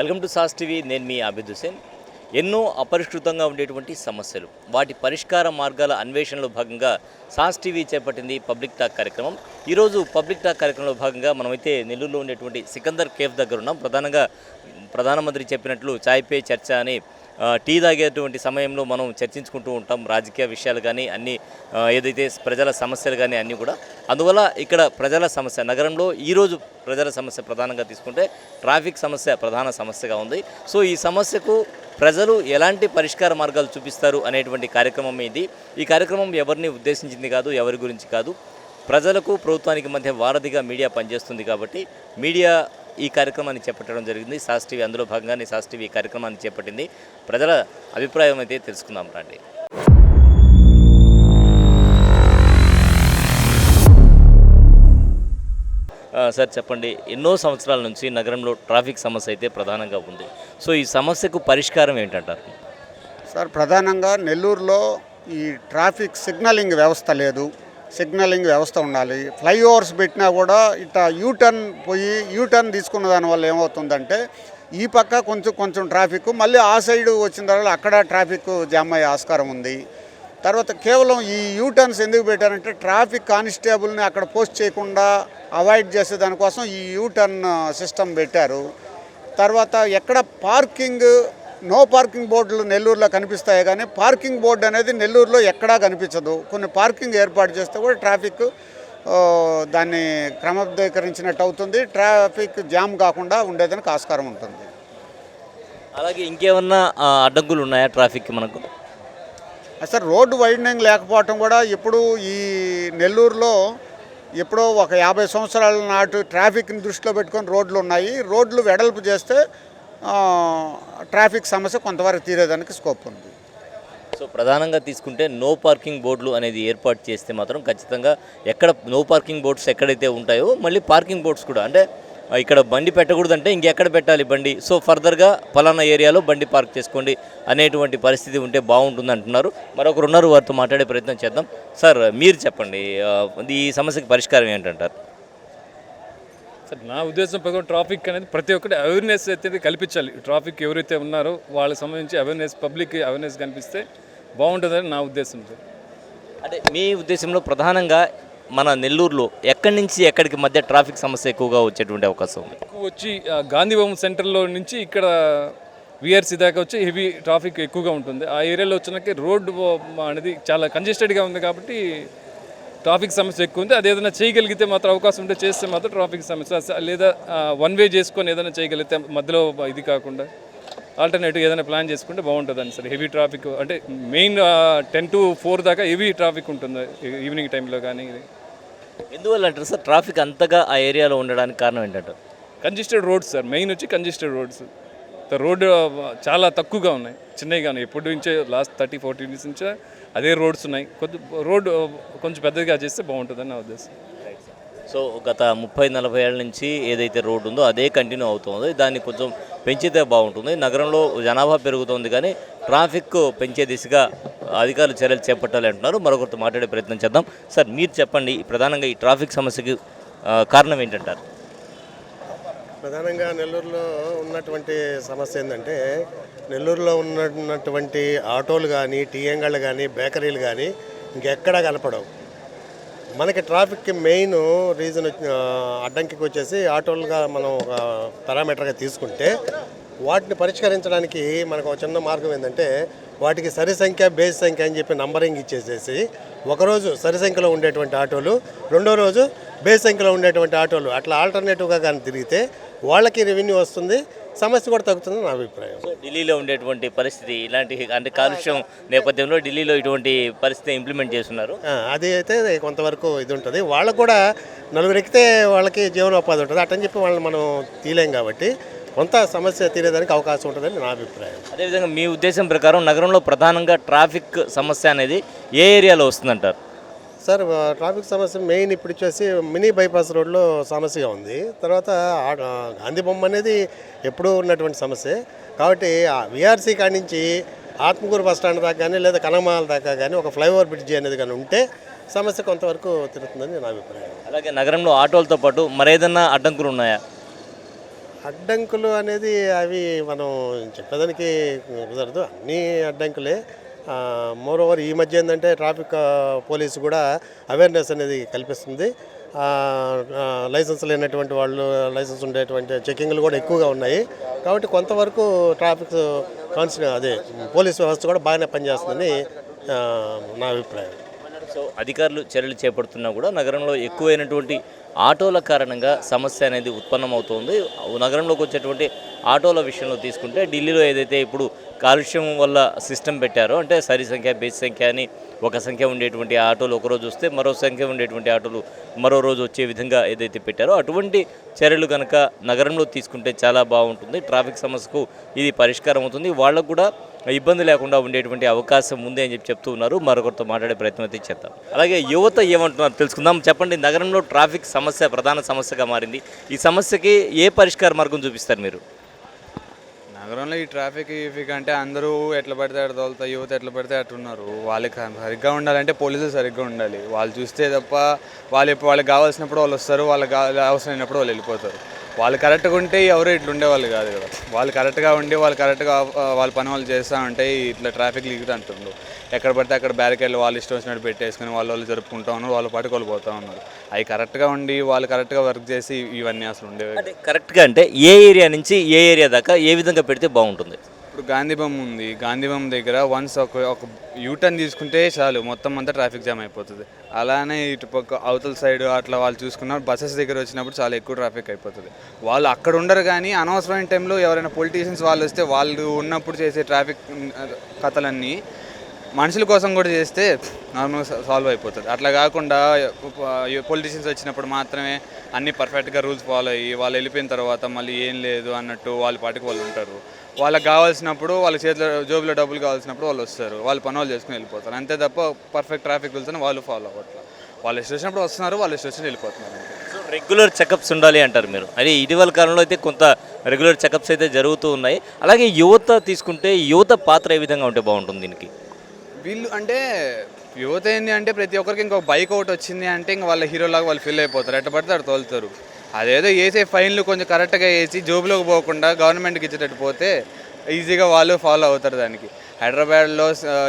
Welcome to sauce TV. నేను మీ అబిద్ హుసేన్. ఎన్నో అపరిష్కృతంగా ఉండేటువంటి సమస్యలు వాటి పరిష్కార మార్గాల అన్వేషణలో భాగంగా సాస్ టీవీ చేపట్టింది పబ్లిక్ టాక్ కార్యక్రమం. ఈరోజు పబ్లిక్ టాక్ కార్యక్రమంలో భాగంగా మనమైతే నెల్లూరులో ఉండేటువంటి సికందర్ కేఫ్ దగ్గర ఉన్నాం. ప్రధానంగా ప్రధానమంత్రి చెప్పినట్లు చాయ్ పే చర్చ అని టీ తాగేటువంటి సమయంలో మనం చర్చించుకుంటూ ఉంటాం రాజకీయ విషయాలు కానీ అన్ని ఏదైతే ప్రజల సమస్యలు కానీ అన్నీ కూడా. అందువల్ల ఇక్కడ ప్రజల సమస్య నగరంలో ఈరోజు ప్రజల సమస్య ప్రధానంగా తీసుకుంటే ట్రాఫిక్ సమస్య ప్రధాన సమస్యగా ఉంది. సో ఈ సమస్యకు ప్రజలు ఎలాంటి పరిష్కార మార్గాలు చూపిస్తారు అనేటువంటి కార్యక్రమం ఇది. ఈ కార్యక్రమం ఎవరిని ఉద్దేశించింది కాదు ఎవరి గురించి కాదు. ప్రజలకు ప్రభుత్వానికి మధ్య వారధిగా మీడియా పనిచేస్తుంది కాబట్టి మీడియా ఈ కార్యక్రమాన్ని చేపట్టడం జరిగింది. సాస్ టీవీ అందులో భాగంగానే సాస్ టీవీ ఈ కార్యక్రమాన్ని చేపట్టింది. ప్రజల అభిప్రాయం అయితే తెలుసుకుందాం రండి. సార్ చెప్పండి ఎన్నో సంవత్సరాల నుంచి నగరంలో ట్రాఫిక్ సమస్య అయితే ప్రధానంగా ఉంది. సో ఈ సమస్యకు పరిష్కారం ఏంటంటారు? సార్ ప్రధానంగా నెల్లూరులో ఈ ట్రాఫిక్ సిగ్నలింగ్ వ్యవస్థ లేదు. సిగ్నలింగ్ వ్యవస్థ ఉండాలి. ఫ్లైఓవర్స్ పెట్టినా కూడా ఇట్లా యూటర్న్ పోయి యూటర్న్ తీసుకున్న దానివల్ల ఏమవుతుందంటే ఈ పక్క కొంచెం కొంచెం ట్రాఫిక్ మళ్ళీ ఆ సైడ్ వచ్చిన తర్వాత అక్కడ ట్రాఫిక్ జామ్ అయ్యే ఆస్కారం ఉంది. తర్వాత కేవలం ఈ యూటర్న్స్ ఎందుకు పెట్టారంటే ట్రాఫిక్ కానిస్టేబుల్ని అక్కడ పోస్ట్ చేయకుండా అవాయిడ్ చేసే దానికోసం ఈ యూటర్న్ సిస్టమ్ పెట్టారు. తర్వాత ఎక్కడ పార్కింగ్ నో పార్కింగ్ బోర్డులు నెల్లూరులో కనిపిస్తాయి కానీ పార్కింగ్ బోర్డు అనేది నెల్లూరులో ఎక్కడా కనిపించదు. కొన్ని పార్కింగ్ ఏర్పాటు చేస్తే కూడా ట్రాఫిక్ దాన్ని క్రమబద్ధీకరించినట్టు అవుతుంది. ట్రాఫిక్ జామ్ కాకుండా ఉండేదానికి ఆస్కారం ఉంటుంది. అలాగే ఇంకేమన్నా అడ్డంకులు ఉన్నాయా ట్రాఫిక్ మనకు? అసలు రోడ్డు వైడనింగ్ లేకపోవటం కూడా ఇప్పుడు ఈ నెల్లూరులో ఎప్పుడో ఒక యాభై సంవత్సరాల నాటు ట్రాఫిక్ని దృష్టిలో పెట్టుకొని రోడ్లు ఉన్నాయి. రోడ్లు వెడల్పు చేస్తే ట్రాఫిక్ సమస్య కొంతవరకు తీరేదానికి స్కోప్ ఉంది. సో ప్రధానంగా తీసుకుంటే నో పార్కింగ్ బోర్డులు అనేది ఏర్పాటు చేస్తే మాత్రం ఖచ్చితంగా ఎక్కడ నో పార్కింగ్ బోర్డ్స్ ఎక్కడైతే ఉంటాయో మళ్ళీ పార్కింగ్ బోర్డ్స్ కూడా. అంటే ఇక్కడ బండి పెట్టకూడదంటే ఇంకెక్కడ పెట్టాలి బండి? సో ఫర్దర్గా ఫలానా ఏరియాలో బండి పార్క్ చేసుకోండి అనేటువంటి పరిస్థితి ఉంటే బాగుంటుంది అంటున్నారు. మరొకరు ఉన్నారు వారితో మాట్లాడే ప్రయత్నం చేద్దాం. సార్ మీరు చెప్పండి ఈ సమస్యకి పరిష్కారం ఏంటంటారు? సార్ నా ఉద్దేశం ప్రకారం ట్రాఫిక్ అనేది ప్రతి ఒక్కటి అవేర్నెస్ అయితే కల్పించాలి. ట్రాఫిక్ ఎవరైతే ఉన్నారో వాళ్ళకి సంబంధించి అవేర్నెస్ పబ్లిక్ అవేర్నెస్ కనిపిస్తే బాగుంటుందని నా ఉద్దేశం. సార్ అంటే మీ ఉద్దేశంలో ప్రధానంగా మన నెల్లూరులో ఎక్కడి నుంచి ఎక్కడికి మధ్య ట్రాఫిక్ సమస్య ఎక్కువగా వచ్చేటువంటి అవకాశం ఉంది? ఎక్కువ వచ్చి గాంధీభవన్ సెంటర్లో నుంచి ఇక్కడ విఆర్సీ దాకా వచ్చి హెవీ ట్రాఫిక్ ఎక్కువగా ఉంటుంది. ఆ ఏరియాలో వచ్చినాక రోడ్డు అనేది చాలా కంజెస్టెడ్గా ఉంది కాబట్టి ట్రాఫిక్ సమస్య ఎక్కువ ఉంది. అది ఏదైనా చేయగలిగితే మాత్రం అవకాశం ఉంటే చేస్తే మాత్రం ట్రాఫిక్ సమస్య. లేదా వన్ వే చేసుకొని ఏదైనా చేయగలిగితే మధ్యలో ఇది కాకుండా ఆల్టర్నేటివ్ ఏదైనా ప్లాన్ చేసుకుంటే బాగుంటుందని సార్. హెవీ ట్రాఫిక్ అంటే మెయిన్ టెన్ టు ఫోర్ దాకా హెవీ ట్రాఫిక్ ఉంటుంది. ఈవినింగ్ టైంలో కానీ ఇది. ఎందువల్ల అంటారు సార్? ట్రాఫిక్ అంతగా ఆ ఏరియాలో ఉండడానికి కారణం ఏంటంటారు? Congested roads sir. మెయిన్ వచ్చి కంజెస్టెడ్ రోడ్స్ రోడ్డు చాలా తక్కువగా ఉన్నాయి. చిన్నవి కానీ ఎప్పటి నుంచే లాస్ట్ థర్టీ ఫార్టీ ఇయర్స్ నుంచే అదే రోడ్స్ ఉన్నాయి. కొద్ది రోడ్డు కొంచెం పెద్దగా చేస్తే బాగుంటుందని నా ఉద్దేశం. సో గత ముప్పై నలభై ఏళ్ళ నుంచి ఏదైతే రోడ్డు ఉందో అదే కంటిన్యూ అవుతుంది. దాన్ని కొంచెం పెంచితే బాగుంటుంది. నగరంలో జనాభా పెరుగుతోంది కానీ ట్రాఫిక్ పెంచే దిశగా అధికారులు చర్యలు చేపట్టాలి అంటున్నారు మరొకరితో మాట్లాడే ప్రయత్నం చేద్దాం. సార్ మీరు చెప్పండి ప్రధానంగా ఈ ట్రాఫిక్ సమస్యకి కారణం ఏంటంటారు? ప్రధానంగా నెల్లూరులో ఉన్నటువంటి సమస్య ఏంటంటే నెల్లూరులో ఉన్నటువంటి ఆటోలు కానీ టీఎంగళ్ళు కానీ బేకరీలు కానీ ఇంకెక్కడా కనపడవు. మనకి ట్రాఫిక్కి మెయిన్ రీజన్ వచ్చి- అడ్డంకికి వచ్చేసి ఆటోలుగా మనం ఒక పారామీటర్గా తీసుకుంటే వాటిని పరిష్కరించడానికి మనకు ఒక చిన్న మార్గం ఏంటంటే వాటికి సరి సంఖ్య బేస్ సంఖ్య అని చెప్పి నంబరింగ్ ఇచ్చేసేసి ఒకరోజు సరి సంఖ్యలో ఉండేటువంటి ఆటోలు రెండో రోజు బేస్ సంఖ్యలో ఉండేటువంటి ఆటోలు అట్లా ఆల్టర్నేటివ్గా కానీ తిరిగితే వాళ్ళకి రెవెన్యూ వస్తుంది సమస్య కూడా తగ్గుతుంది నా అభిప్రాయం. ఢిల్లీలో ఉండేటువంటి పరిస్థితి ఇలాంటి అంటే కాలుష్యం నేపథ్యంలో ఢిల్లీలో ఇటువంటి పరిస్థితి ఇంప్లిమెంట్ చేస్తున్నారు. అది అయితే కొంతవరకు ఇది ఉంటుంది. వాళ్ళకు కూడా నలుగురు ఎక్కితే వాళ్ళకి జీవనోపాధి ఉంటుంది. అటని చెప్పి వాళ్ళని మనం తీయలేం కాబట్టి కొంత సమస్య తీరేదానికి అవకాశం ఉంటుందని నా అభిప్రాయం. అదేవిధంగా మీ ఉద్దేశం ప్రకారం నగరంలో ప్రధానంగా ట్రాఫిక్ సమస్య అనేది ఏ ఏరియాలో వస్తుందంటారు? సార్ ట్రాఫిక్ సమస్య మెయిన్ ఇప్పుడు వచ్చేసి మినీ బైపాస్ రోడ్లో సమస్యగా ఉంది. తర్వాత గాంధీ బొమ్మ అనేది ఎప్పుడూ ఉన్నటువంటి సమస్య. కాబట్టి ఆ విఆర్సీ కాడి నుంచి ఆత్మకూరు బస్ స్టాండ్ దాకా కానీ లేదా కనమాల దాకా కానీ ఒక ఫ్లైఓవర్ బ్రిడ్జి అనేది కానీ ఉంటే సమస్య కొంతవరకు తిరుగుతుందని నా అభిప్రాయం. అలాగే నగరంలో ఆటోలతో పాటు మరేదన్నా అడ్డంకులు ఉన్నాయా? అడ్డంకులు అనేది అవి మనం చెప్పేదానికి కుదరదు. అన్ని అడ్డంకులే. మోర్ ఓవర్ ఈ మధ్య ఏంటంటే ట్రాఫిక్ పోలీసు కూడా అవేర్నెస్ అనేది కల్పిస్తుంది. లైసెన్స్ లేనటువంటి వాళ్ళు లైసెన్స్ ఉండేటువంటి చెకింగ్లు కూడా ఎక్కువగా ఉన్నాయి. కాబట్టి కొంతవరకు ట్రాఫిక్ కాన్స్టి అదే పోలీస్ వ్యవస్థ కూడా బాగానే పనిచేస్తుందని నా అభిప్రాయం. సో అధికారులు చర్యలు చేపడుతున్నా కూడా నగరంలో ఎక్కువైనటువంటి ఆటోల కారణంగా సమస్య అనేది ఉత్పన్నమవుతోంది. నగరంలోకి వచ్చేటువంటి ఆటోల విషయంలో తీసుకుంటే ఢిల్లీలో ఏదైతే ఇప్పుడు కాలుష్యం వల్ల సిస్టమ్ పెట్టారు. అంటే సరి సంఖ్య బేస్ సంఖ్య అని ఒక సంఖ్య ఉండేటువంటి ఆటోలు ఒకరోజు వస్తే మరో సంఖ్య ఉండేటువంటి ఆటోలు మరో రోజు వచ్చే విధంగా ఏదైతే పెట్టారో అటువంటి చర్యలు కనుక నగరంలో తీసుకుంటే చాలా బాగుంటుంది. ట్రాఫిక్ సమస్యకు ఇది పరిష్కారం అవుతుంది. వాళ్ళకు కూడా ఇబ్బంది లేకుండా ఉండేటువంటి అవకాశం ఉంది అని చెప్పి చెప్తూ ఉన్నారు. మరొకరితో మాట్లాడే ప్రయత్నం అయితే చేద్దాం. అలాగే యువత ఏమంటున్నారు తెలుసుకుందాం. చెప్పండి నగరంలో ట్రాఫిక్ సమస్య ప్రధాన సమస్యగా మారింది. ఈ సమస్యకి ఏ పరిష్కార మార్గం చూపిస్తారు మీరు? నగరంలో ఈ ట్రాఫిక్ ఇఫిక్ అంటే అందరూ ఎట్లా పడితే అట్లా తోలుతా యువత ఎట్లా పడితే అట్లా ఉన్నారు. వాళ్ళకి సరిగ్గా ఉండాలంటే పోలీసులు సరిగ్గా ఉండాలి. వాళ్ళు చూస్తే తప్ప వాళ్ళు వాళ్ళకి కావాల్సినప్పుడు వాళ్ళు వస్తారు వాళ్ళకి అవసరమైనప్పుడు వాళ్ళు వెళ్ళిపోతారు. వాళ్ళు కరెక్ట్గా ఉంటే ఎవరు ఇట్లా ఉండేవాళ్ళు కాదు కదా. వాళ్ళు కరెక్ట్గా ఉండి వాళ్ళు కరెక్ట్గా వాళ్ళ పని వాళ్ళు చేస్తూ ఉంటే ఇట్లా ట్రాఫిక్ లీక్ అంటుండ్రు. ఎక్కడ పడితే అక్కడ బ్యారికేడ్లు వాళ్ళు ఇష్టం వచ్చినట్టు పెట్టేసుకుని వాళ్ళు వాళ్ళు జరుపుకుంటా ఉన్నారు వాళ్ళ పాటికి వాళ్ళు పోతూ ఉన్నారు. అవి కరెక్ట్గా ఉండి వాళ్ళు కరెక్ట్గా వర్క్ చేసి ఇవన్నీ అసలు ఉండేవి కరెక్ట్గా అంటే ఏ ఏరియా నుంచి ఏ ఏరియా దాకా ఏ విధంగా పెడితే బాగుంటుంది? గాంధీ బొమ్మ ఉంది. గాంధీ బొమ్మ దగ్గర వన్స్ ఒక ఒక యూటర్న్ తీసుకుంటే చాలు. మొత్తం అంతా ట్రాఫిక్ జామ్ అయిపోతుంది. అలానే ఇటు పక్క అవతల సైడ్ అట్లా వాళ్ళు చూసుకున్నారు బస్సెస్ దగ్గర వచ్చినప్పుడు చాలా ఎక్కువ ట్రాఫిక్ అయిపోతుంది. వాళ్ళు అక్కడ ఉండరు కానీ అనవసరమైన టైంలో ఎవరైనా పొలిటీషియన్స్ వాళ్ళు వస్తే వాళ్ళు ఉన్నప్పుడు చేసే ట్రాఫిక్ కథలన్నీ మనుషుల కోసం కూడా చేస్తే నార్మల్గా సాల్వ్ అయిపోతుంది. అట్లా కాకుండా పొలిటీషియన్స్ వచ్చినప్పుడు మాత్రమే అన్ని పర్ఫెక్ట్గా రూల్స్ ఫాలో అయ్యి వాళ్ళు వెళ్ళిపోయిన తర్వాత మళ్ళీ ఏం లేదు అన్నట్టు వాళ్ళ పాటికి వాళ్ళు ఉంటారు. వాళ్ళకి కావాల్సినప్పుడు వాళ్ళ చేతిలో జోబులో డబ్బులు కావాల్సినప్పుడు వాళ్ళు వస్తారు. వాళ్ళు పని వాళ్ళు చేసుకుని వెళ్ళిపోతారు. అంతే తప్ప పర్ఫెక్ట్ ట్రాఫిక్ రూల్స్ అని వాళ్ళు ఫాలో అవ్వట్లా. వాళ్ళు ఇష్టం వచ్చినప్పుడు వస్తున్నారు వాళ్ళు ఇష్టం వచ్చినప్పుడు వెళ్ళిపోతున్నారు సో రెగ్యులర్ చెకప్స్ ఉండాలి అంటారు మీరు. అదే ఇటీవల కాలంలో అయితే కొంత రెగ్యులర్ చెకప్స్ అయితే జరుగుతూ ఉన్నాయి. అలాగే యువత తీసుకుంటే యువత పాత్ర ఏ విధంగా ఉంటే బాగుంటుంది దీనికి? వీళ్ళు అంటే యువత ఏంటి అంటే ప్రతి ఒక్కరికి ఇంకొక బైక్ ఒకటి వచ్చింది అంటే ఇంక వాళ్ళ హీరోలాగా వాళ్ళు ఫీల్ అయిపోతారు. ఎట్ట పడితే అటు తోలుతారు. అదేదో వేసే ఫైన్లు కొంచెం కరెక్ట్గా వేసి జోబులోకి పోకుండా గవర్నమెంట్కి ఇచ్చేటట్టు పోతే ఈజీగా వాళ్ళు ఫాలో అవుతారు దానికి. హైదరాబాద్లో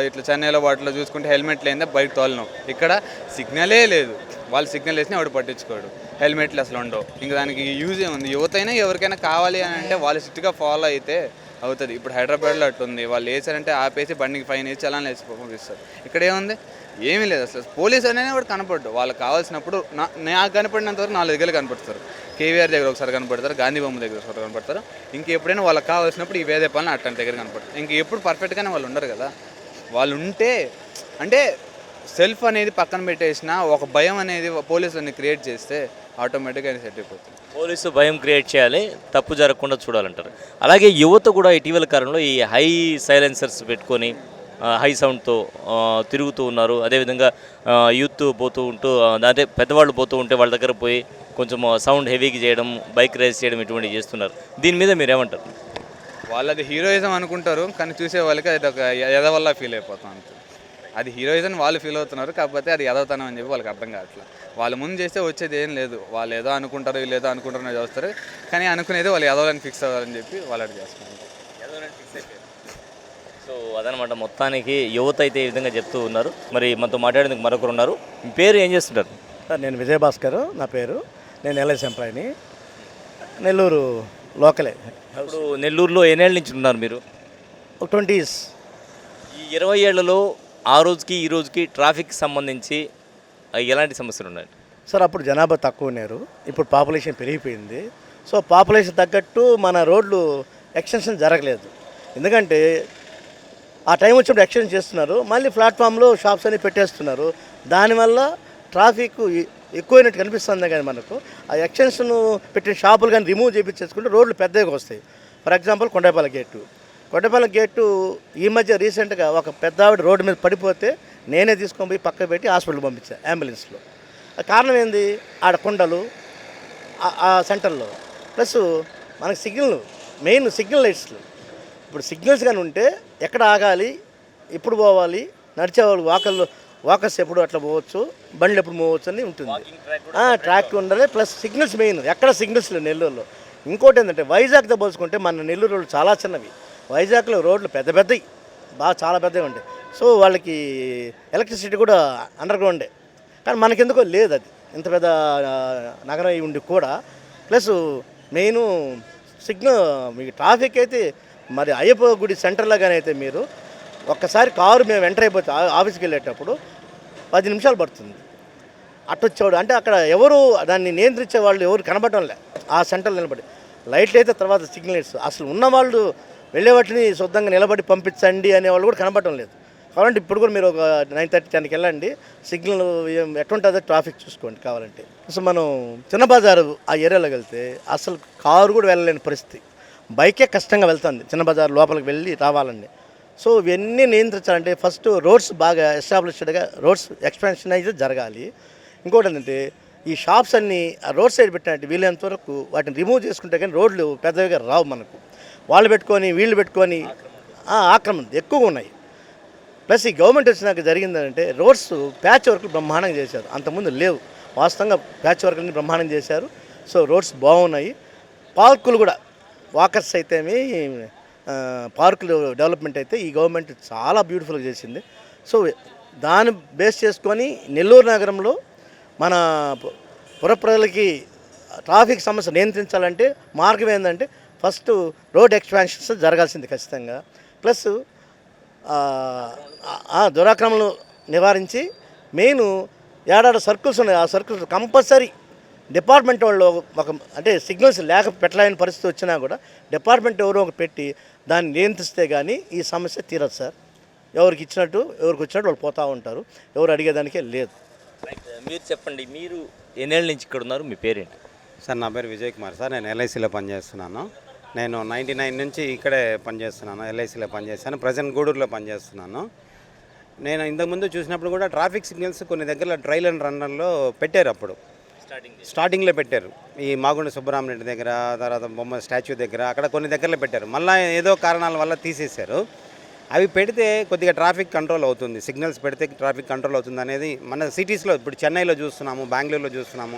ఇట్లా చెన్నైలో వాటిలో చూసుకుంటే హెల్మెట్ లేదా బైక్ తోలను ఇక్కడ సిగ్నలే లేదు. వాళ్ళు సిగ్నల్ వేసినా ఎవడు పట్టించుకోడు. హెల్మెట్లు అసలు ఉండవు. ఇంకా దానికి యూజ్ ఏముంది యువత అయినా ఎవరికైనా కావాలి అని అంటే వాళ్ళు స్ట్రిక్ట్గా ఫాలో అయితే అవుతుంది. ఇప్పుడు హైదరాబాద్లో అట్టుంది వాళ్ళు వేసారంటే ఆపేసి బండికి ఫైన్ వేసి చలాన్ వేసి పంపిస్తారు. ఇక్కడ ఏముంది? ఏమీ లేదు అసలు. పోలీస్ అనేది కూడా కనపడ్డు. వాళ్ళకి కావాల్సినప్పుడు నా నాకు నాలుగు దగ్గర కనపడతారు. కేవీఆర్ దగ్గర ఒకసారి కనపడతారు. గాంధీ బొమ్మ దగ్గర ఒకసారి కనపడతారు. ఇంకెప్పుడైనా వాళ్ళకి కావాల్సినప్పుడు ఈ వేదే పనులు అట్లాంటి దగ్గర కనపడతారు. ఇంక ఎప్పుడు పర్ఫెక్ట్గానే వాళ్ళు ఉండరు కదా. వాళ్ళు ఉంటే అంటే సెల్ఫ్ అనేది పక్కన పెట్టేసిన ఒక భయం అనేది పోలీసులని క్రియేట్ చేస్తే ఆటోమేటిక్గా సెట్ అయిపోతుంది పోలీసు భయం క్రియేట్ చేయాలి తప్పు జరగకుండా చూడాలంటారు. అలాగే యువత కూడా ఇటీవల కాలంలో ఈ హై సైలెన్సర్స్ పెట్టుకొని హై సౌండ్తో తిరుగుతూ ఉన్నారు. అదేవిధంగా యూత్ పోతూ ఉంటూ అంటే పెద్దవాళ్ళు పోతూ ఉంటే వాళ్ళ దగ్గర పోయి కొంచెం సౌండ్ హెవీకి చేయడం బైక్ రేస్ చేయడం ఇటువంటివి చేస్తున్నారు. దీని మీద మీరేమంటారు? వాళ్ళది హీరోయిజం అనుకుంటారు కానీ చూసే వాళ్ళకి అది ఒక ఎదవల్ల ఫీల్ అయిపోతాం అంతే. అది హీరోయిజం వాళ్ళు ఫీల్ అవుతున్నారు కాకపోతే అది ఎదవతనం అని చెప్పి వాళ్ళకి అర్థం కావట్లేదు వాళ్ళ ముందు చేస్తే వచ్చేది ఏం లేదు. వాళ్ళు ఏదో అనుకుంటారు వీళ్ళు ఏదో అనుకుంటారు అని చూస్తారు. కానీ అనుకునేది వాళ్ళు ఎదవాలని ఫిక్స్ అవ్వాలని చెప్పి వాళ్ళు అటు చేస్తున్నారు. సో అదనమాట మొత్తానికి యువత అయితే ఈ విధంగా చెప్తూ ఉన్నారు. మరి మనతో మాట్లాడేందుకు మరొకరు ఉన్నారు. మీ పేరు ఏం చేస్తుంటారు? సార్ నేను విజయభాస్కర్ నా పేరు. నేను ఎల్ఐసి ఎంప్లాయీని నెల్లూరు లోకలే. ఇప్పుడు నెల్లూరులో ఎన్నేళ్ళ నుంచి ఉన్నారు మీరు? ఒక ట్వంటీ ఇయర్స్. ఈ ఇరవై ఏళ్ళలో ఆ రోజుకి ఈ రోజుకి ట్రాఫిక్ సంబంధించి ఎలాంటి సమస్యలు ఉన్నాయి? సార్ అప్పుడు జనాభా తక్కువ ఉన్నారు. ఇప్పుడు పాపులేషన్ పెరిగిపోయింది. సో పాపులేషన్ తగ్గట్టు మన రోడ్లు ఎక్స్టెన్షన్ జరగలేదు. ఎందుకంటే ఆ టైం వచ్చినప్పుడు ఎక్స్టెన్షన్ చేస్తున్నారు. మళ్ళీ ప్లాట్ఫామ్లో షాప్స్ అన్ని పెట్టేస్తున్నారు. దానివల్ల ట్రాఫిక్ ఎక్కువైనట్టు కనిపిస్తుంది కానీ మనకు. ఆ ఎక్స్టెన్షన్ పెట్టిన షాపులు కానీ రిమూవ్ చేయించేసుకుంటే రోడ్లు పెద్దగా వస్తాయి. For example Kondapala gate. Kondapala gate ఈ మధ్య రీసెంట్గా ఒక పెద్ద ఆవిడ రోడ్డు మీద పడిపోతే నేనే తీసుకొని పోయి పక్క పెట్టి హాస్పిటల్ పంపించాను అంబులెన్స్లో. కారణం ఏంది? ఆడ కొండలు ఆ- సెంటర్లో. ప్లస్ మనకి సిగ్నల్ మెయిన్ సిగ్నల్ లైట్స్లు. ఇప్పుడు సిగ్నల్స్ కానీ ఉంటే ఎక్కడ ఆగాలి ఎప్పుడు పోవాలి నడిచేవాళ్ళు వాకర్లు వాకర్స్ ఎప్పుడు అట్లా పోవచ్చు బండ్లు ఎప్పుడు పోవచ్చు అని ఉంటుంది. ట్రాక్ ఉండాలి ప్లస్ సిగ్నల్స్ మెయిన్ ఎక్కడ సిగ్నల్స్ లేవు నెల్లూరులో. ఇంకోటి ఏంటంటే వైజాగ్తో పోల్చుకుంటే మన నెల్లూరు చాలా చిన్నవి. వైజాగ్లో రోడ్లు పెద్ద పెద్దవి బాగా చాలా పెద్దవి ఉంటాయి సో వాళ్ళకి ఎలక్ట్రిసిటీ కూడా అండర్ గ్రౌండే కానీ మనకెందుకో లేదు అది. ఇంత పెద్ద నగరం అయి ఉండి కూడా. ప్లస్ మెయిన్ సిగ్నల్ మీకు ట్రాఫిక్ అయితే మరి అయ్యప్ప గుడి సెంటర్లో కానీ అయితే మీరు ఒక్కసారి కారు మేము ఎంటర్ అయిపోతే ఆ- ఆఫీస్కి వెళ్ళేటప్పుడు పది నిమిషాలు పడుతుంది. అట్టొచ్చేవాడు అంటే అక్కడ ఎవరు దాన్ని నియంత్రించే వాళ్ళు ఎవరు కనబడటం లే. ఆ సెంటర్లో నిలబడి. లైట్లు అయితే తర్వాత సిగ్నల్స్. అసలు ఉన్న వెళ్ళే వాటిని శుద్ధంగా నిలబడి పంపించండి అనే వాళ్ళు కూడా కనబడటం లేదు. కావాలంటే ఇప్పుడు కూడా మీరు ఒక నైన్ థర్టీ టెన్కి వెళ్ళండి. సిగ్నల్ ఏం- ట్రాఫిక్ చూసుకోండి కావాలంటే. సో మనం చిన్న బజారు ఆ ఏరియాలోకి వెళ్తే అసలు కారు కూడా వెళ్ళలేని పరిస్థితి. బైకే కష్టంగా వెళ్తుంది. చిన్న బజార్ లోపలికి వెళ్ళి రావాలండి సో ఇవన్నీ నియంత్రించాలంటే ఫస్ట్ రోడ్స్ బాగా ఎస్టాబ్లిష్డ్గా రోడ్స్ ఎక్స్పాన్షన్ అయితే జరగాలి. ఇంకోటి ఏంటంటే ఈ షాప్స్ అన్నీ ఆ రోడ్ సైడ్ పెట్టినట్టు వీలైనంత వరకు వాటిని రిమూవ్ చేసుకుంటే కానీ రోడ్లు పెద్దవిగా రావు మనకు. వాళ్ళు పెట్టుకొని వీళ్ళు పెట్టుకొని ఆక్రమణ ఎక్కువగా ఉన్నాయి. ప్లస్ ఈ గవర్నమెంట్ వచ్చినాక జరిగిందంటే రోడ్స్ ప్యాచ్ వర్క్లు బ్రహ్మాండంగా చేశారు. అంతకుముందు లేవు. వాస్తవంగా ప్యాచ్ వర్క్ని బ్రహ్మాండం చేశారు. సో రోడ్స్ బాగున్నాయి. పార్కులు కూడా వాకర్స్ అయితేమి పార్కులు డెవలప్మెంట్ అయితే ఈ గవర్నమెంట్ చాలా బ్యూటిఫుల్గా చేసింది. సో దాన్ని బేస్ చేసుకొని నెల్లూరు నగరంలో మన పురప్రజలకి ట్రాఫిక్ సమస్య నియంత్రించాలంటే మార్గం ఏంటంటే ఫస్ట్ రోడ్ ఎక్స్పాన్షన్స్ జరగాల్సింది ఖచ్చితంగా. ప్లస్ ఆ, ఆ దురాక్రమణలు నివారించి మెయిన్ ఏడాడ సర్కిల్స్ ఉన్నాయి. ఆ సర్కిల్స్ కంపల్సరీ డిపార్ట్మెంట్ వాళ్ళు ఒక అంటే సిగ్నల్స్ లేక పెట్టలేని పరిస్థితి వచ్చినా కూడా డిపార్ట్మెంట్ ఎవరో ఒకటి పెట్టి దాన్ని నియంత్రిస్తే కానీ ఈ సమస్య తీరదు సార్. ఎవరికి ఇచ్చినట్టు ఎవరికి వచ్చినట్టు వాళ్ళు పోతూ ఉంటారు. ఎవరు అడిగేదానికే లేదు. రైట్ మీరు చెప్పండి మీరు ఎన్నేళ్ళ నుంచి ఇక్కడ ఉన్నారు మీ పేరేంటి? సార్ నా పేరు విజయ్ కుమార్ సార్. నేను ఎల్ఐసిలో పనిచేస్తున్నాను. నేను నైంటీ నైన్ నుంచి ఇక్కడే పనిచేస్తున్నాను ఎల్ఐసిలో పనిచేస్తాను ప్రజెంట్ గూడూరులో పనిచేస్తున్నాను. నేను ఇంతకుముందు చూసినప్పుడు కూడా ట్రాఫిక్ సిగ్నల్స్ కొన్ని దగ్గర ట్రైల్ అండ్ రన్నర్లో పెట్టారు అప్పుడు. స్టార్టింగ్లో పెట్టారు. ఈ మాగుండ సుబ్బరామరెడ్డి దగ్గర తర్వాత బొమ్మ స్టాచ్యూ దగ్గర అక్కడ కొన్ని దగ్గరలో పెట్టారు. మళ్ళీ ఏదో కారణాల వల్ల తీసేశారు. అవి పెడితే కొద్దిగా ట్రాఫిక్ కంట్రోల్ అవుతుంది. సిగ్నల్స్ పెడితే ట్రాఫిక్ కంట్రోల్ అవుతుంది అనేది మన సిటీస్లో ఇప్పుడు చెన్నైలో చూస్తున్నాము బెంగళూరులో చూస్తున్నాము.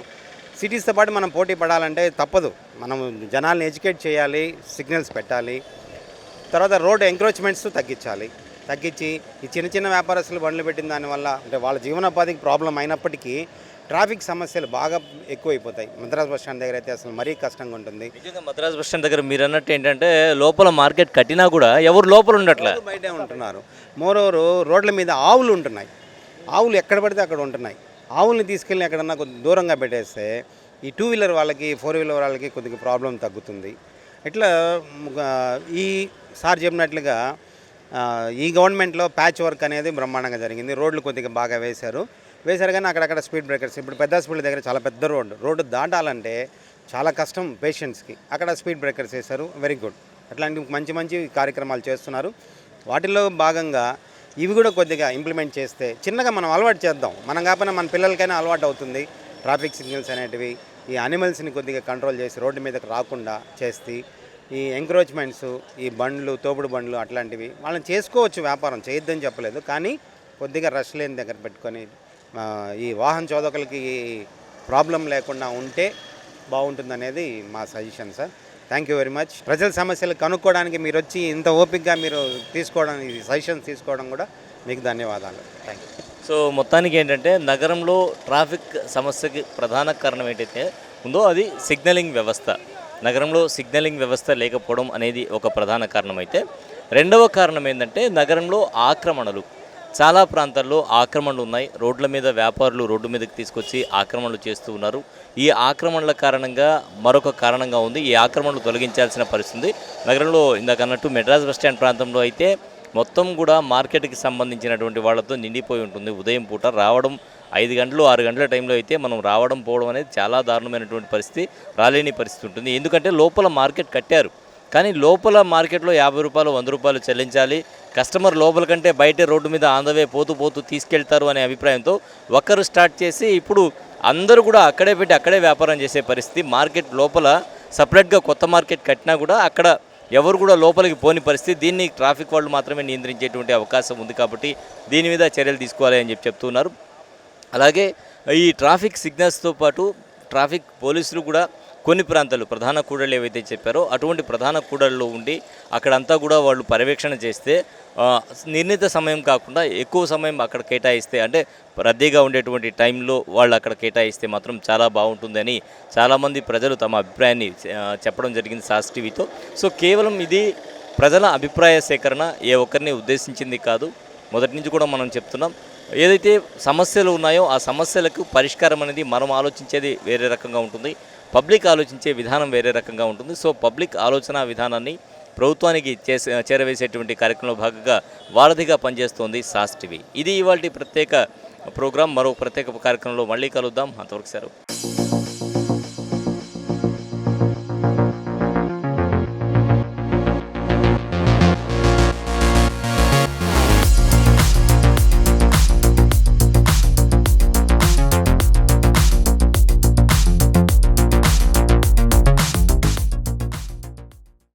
సిటీస్తో పాటు మనం పోటీ పడాలంటే తప్పదు. మనం జనాల్ని ఎడ్యుకేట్ చేయాలి సిగ్నల్స్ పెట్టాలి. తర్వాత రోడ్ ఎంక్రోచ్మెంట్స్ తగ్గించాలి. తగ్గించి ఈ చిన్న చిన్న వ్యాపారస్తులు బండ్లు పెట్టిన దానివల్ల అంటే వాళ్ళ జీవనోపాధికి ప్రాబ్లం అయినప్పటికీ ట్రాఫిక్ సమస్యలు బాగా ఎక్కువైపోతాయి. మద్రాస్ బస్ స్టాండ్ దగ్గర అయితే అసలు మరీ కష్టంగా ఉంటుంది. నిజంగా మద్రాస్ బస్ స్టాండ్ దగ్గర మీరు అన్నట్టు ఏంటంటే లోపల మార్కెట్ కట్టినా కూడా ఎవరు లోపల ఉండట్లే. రోజు బయటే ఉంటున్నారు. మోరోవరు రోడ్ల మీద ఆవులు ఉంటున్నాయి. ఆవులు ఎక్కడ పడితే అక్కడ ఉంటున్నాయి. ఆవుల్ని తీసుకెళ్ళి ఎక్కడన్నా కొద్ది దూరంగా పెట్టేస్తే ఈ టూ వీలర్ వాళ్ళకి ఫోర్ వీలర్ వాళ్ళకి కొద్దిగా ప్రాబ్లం తగ్గుతుంది. ఇట్లా ఈ సార్ చెప్పినట్లుగా ఈ గవర్నమెంట్లో ప్యాచ్ వర్క్ అనేది బ్రహ్మాండంగా జరిగింది. రోడ్లు కొద్దిగా బాగా వేశారు. వేశారు కానీ అక్కడక్కడ స్పీడ్ బ్రేకర్స్ ఇప్పుడు పెద్ద స్పీడ్ దగ్గర చాలా పెద్ద రోడ్డు. రోడ్డు దాటాలంటే చాలా కష్టం పేషెంట్స్కి అక్కడ స్పీడ్ బ్రేకర్స్ వేశారు. వెరీ గుడ్ అట్లాంటి మంచి మంచి కార్యక్రమాలు చేస్తున్నారు. వాటిల్లో భాగంగా ఇవి కూడా కొద్దిగా ఇంప్లిమెంట్ చేస్తే చిన్నగా మనం అలవాటు చేద్దాం. మనం కాకపోయినా మన పిల్లలకైనా అలవాటు అవుతుంది. ట్రాఫిక్ సిగ్నల్స్ అనేటివి ఈ అనిమల్స్ని కొద్దిగా కంట్రోల్ చేసి రోడ్డు మీదకి రాకుండా చేస్తే ఈ ఎంక్రోచ్మెంట్స్ ఈ బండ్లు తోపుడు బండ్లు అట్లాంటివి వాళ్ళని చేసుకోవచ్చు వ్యాపారం చేయొద్దని చెప్పలేదు. కానీ కొద్దిగా రష్ లేని దగ్గర పెట్టుకొని ఈ వాహన చోదకులకి ప్రాబ్లం లేకుండా ఉంటే బాగుంటుందనేది మా suggestion sir thank you very much ప్రజల సమస్యలు కనుక్కోవడానికి మీరు వచ్చి ఇంత ఓపిక్గా మీరు తీసుకోవడానికి సజెషన్స్ తీసుకోవడం కూడా మీకు ధన్యవాదాలు. థ్యాంక్ యూ సో మొత్తానికి ఏంటంటే నగరంలో ట్రాఫిక్ సమస్యకి ప్రధాన కారణం ఏంటైతే ఉందో అది సిగ్నలింగ్ వ్యవస్థ. నగరంలో సిగ్నలింగ్ వ్యవస్థ లేకపోవడం అనేది ఒక ప్రధాన కారణం అయితే రెండవ కారణం ఏంటంటే నగరంలో ఆక్రమణలు. చాలా ప్రాంతాల్లో ఆక్రమణలు ఉన్నాయి. రోడ్ల మీద వ్యాపారులు రోడ్డు మీదకి తీసుకొచ్చి ఆక్రమణలు చేస్తూ ఉన్నారు. ఈ ఆక్రమణల కారణంగా మరొక కారణంగా ఉంది. ఈ ఆక్రమణలు తొలగించాల్సిన పరిస్థితి నగరంలో ఇందాక అన్నట్టు మెడ్రాస్ బస్ స్టాండ్ ప్రాంతంలో అయితే మొత్తం కూడా మార్కెట్కి సంబంధించినటువంటి వాళ్ళతో నిండిపోయి ఉంటుంది. ఉదయం పూట రావడం ఐదు గంటలు ఆరు గంటల టైంలో అయితే మనం రావడం పోవడం అనేది చాలా దారుణమైనటువంటి పరిస్థితి రాలేని పరిస్థితి ఉంటుంది. ఎందుకంటే లోపల మార్కెట్ కట్టారు. కానీ లోపల మార్కెట్లో యాభై రూపాయలు వంద రూపాయలు చెల్లించాలి. కస్టమర్ లోపల కంటే బయట రోడ్డు మీద ఆందవే పోతూ పోతూ తీసుకెళ్తారు అనే అభిప్రాయంతో ఒకరు స్టార్ట్ చేసి ఇప్పుడు అందరూ కూడా అక్కడే పెట్టి అక్కడే వ్యాపారం చేసే పరిస్థితి. మార్కెట్ లోపల సపరేట్గా కొత్త మార్కెట్ కట్టినా కూడా అక్కడ ఎవరు కూడా లోపలికి పోని పరిస్థితి. దీన్ని ట్రాఫిక్ వాళ్ళు మాత్రమే నియంత్రించేటువంటి అవకాశం ఉంది కాబట్టి దీని మీద చర్యలు తీసుకోవాలి అని చెప్పి చెప్తున్నారు. అలాగే ఈ ట్రాఫిక్ సిగ్నల్స్తో పాటు ట్రాఫిక్ పోలీసులు కూడా కొన్ని ప్రాంతాలు ప్రధాన కూడళ్ళు ఏవైతే చెప్పారో అటువంటి ప్రధాన కూడళ్ళలో ఉండి అక్కడంతా కూడా వాళ్ళు పర్యవేక్షణ చేస్తే నిర్ణీత సమయం కాకుండా ఎక్కువ సమయం అక్కడ కేటాయిస్తే అంటే రద్దీగా ఉండేటువంటి టైంలో వాళ్ళు అక్కడ కేటాయిస్తే మాత్రం చాలా బాగుంటుందని చాలామంది ప్రజలు తమ అభిప్రాయాన్ని చెప్పడం జరిగింది సాస్ టీవీతో సో కేవలం ఇది ప్రజల అభిప్రాయ సేకరణ ఏ ఒక్కరిని ఉద్దేశించింది కాదు. మొదటి నుంచి కూడా మనం చెప్తున్నాం ఏదైతే సమస్యలు ఉన్నాయో ఆ సమస్యలకు పరిష్కారం అనేది మనం ఆలోచించేది వేరే రకంగా ఉంటుంది. పబ్లిక్ ఆలోచించే విధానం వేరే రకంగా ఉంటుంది. సో పబ్లిక్ ఆలోచన విధానాన్ని ప్రభుత్వానికి చేసే చేరవేసేటువంటి కార్యక్రమంలో భాగంగా వారధిగా పనిచేస్తోంది సాస్ టీవీ. ఇది ఇవాళ ప్రత్యేక ప్రోగ్రాం. మరో ప్రత్యేక కార్యక్రమంలో మళ్ళీ కలుద్దాం. అంతవరకు సెలవు.